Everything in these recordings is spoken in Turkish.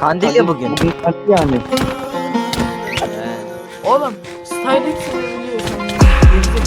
Kandil ya bugün. Bugün yani? Oğlum Stylex.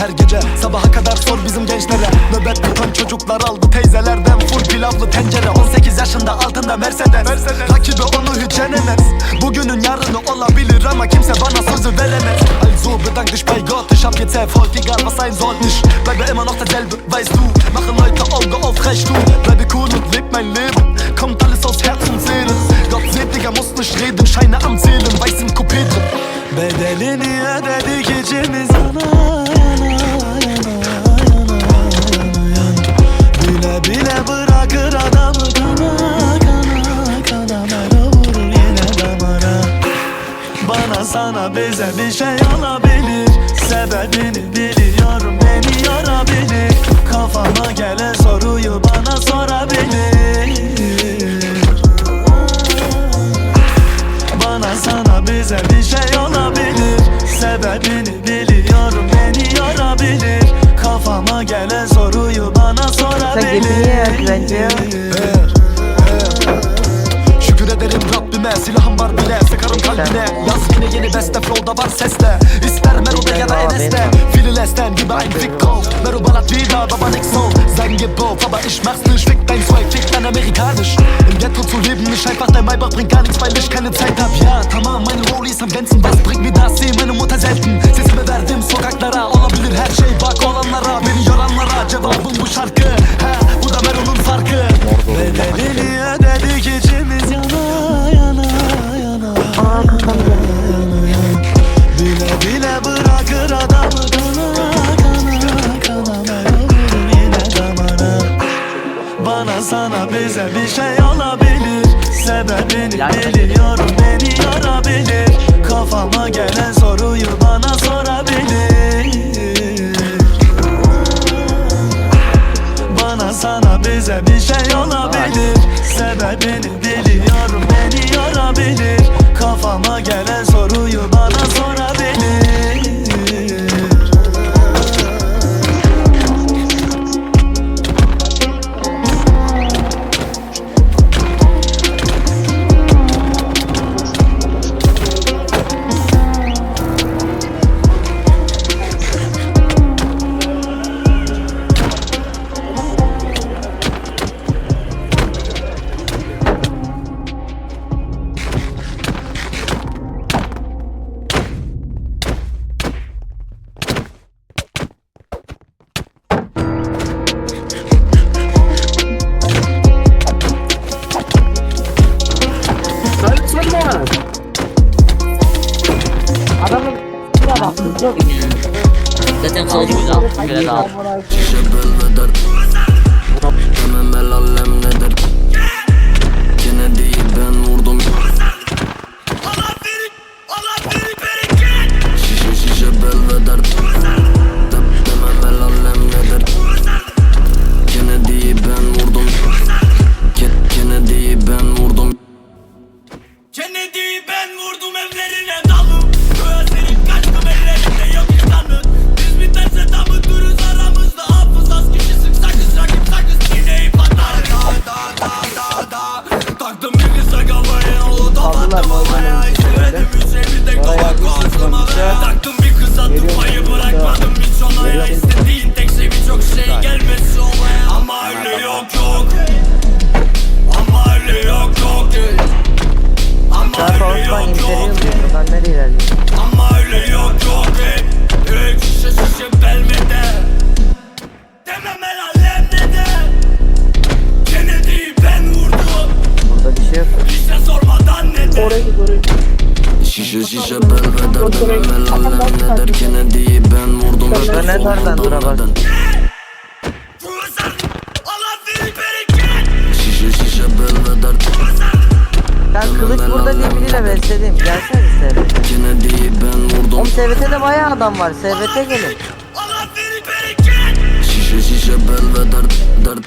her gece. Sabaha kadar sor bizim gençlere. Nöbet tutan çocuklar aldı teyzelerden. Full pilavlı tencere. 18 yaşında altında Mercedes, Rakibi onu hiç yenemez. Bugünün yarını olabilir ama kimse bana sözü veremez. Also bedank dich bei Gott Ich hab jetzt Erfolg, egal was sein soll Ich bleibe immer noch derselbe, weißt du Machen Leute Auge auf, recht du Bleibe cool und leb mein Leben Kommt alles aus Herz und Seele Gott seht, Digga, muss nicht reden Scheine am Zählen, weiß im Coupé drin Bedelini ödedik içimiz bize bir şey olabilir. Sebebini biliyorum beni yorabilir. Kafama gelen soruyu bana sorabilir. Bana sana bize bir şey olabilir. Sebebini biliyorum beni yorabilir. Kafama gelen soruyu bana sorabilir? Şükür ederim Rabbime silahım bile Sıkarım kalbine. Yaz yine yeni beste flow'da var sesle. İster Mero'da ya da Enes'te. Viele Lesten gibi ein Fick drauf Mero ballert wieder, aber nix so Sein Gebot, aber ich mach's nicht Fick dein Zeug, fick dein amerikanisch Im Ghetto zu leben ist einfach Dein Maybach bringt gar nichts, weil ich keine Zeit hab Ja, tamam meine Rollies am Glänzen Was bringt mir das, sehe meine Mutter selten Sesimi verdim sokaklara Olabilir her şey. Bak olanlara Beni yoranlara cevabım bu şarkı. Ha, Bu da Mero'nun farkı. Bedelini ödedik içimiz Bana sana bize bir şey olabilir. Sebebini biliyorum beni yorabilir. Kafama gelen soruyu bana sorabilir. Bana sana bize bir şey olabilir. Sebebini biliyorum beni yorabilir. Kafama gelen 今天在健康的基来了 Taktım kısa kafaya o da battım havaya İçeredim üzerinde kovak boğazım havaya Taktım bir kız attım payı bırakmadım. Hiç olaya İstediğin tek şey birçok şey gelmesi Şişe şişe belveder demem el alem ne der Kennedy'yi ben vurdum Kanka ne nereden dura bak. Şişe şişe belveder Ben kılıç burada diye biriyle besledim. Gelsene SVT. Kennedy'yi ben vurdum Oğlum SVT'de bayağı adam var. SVT gelin. Şişe şişe belveder der,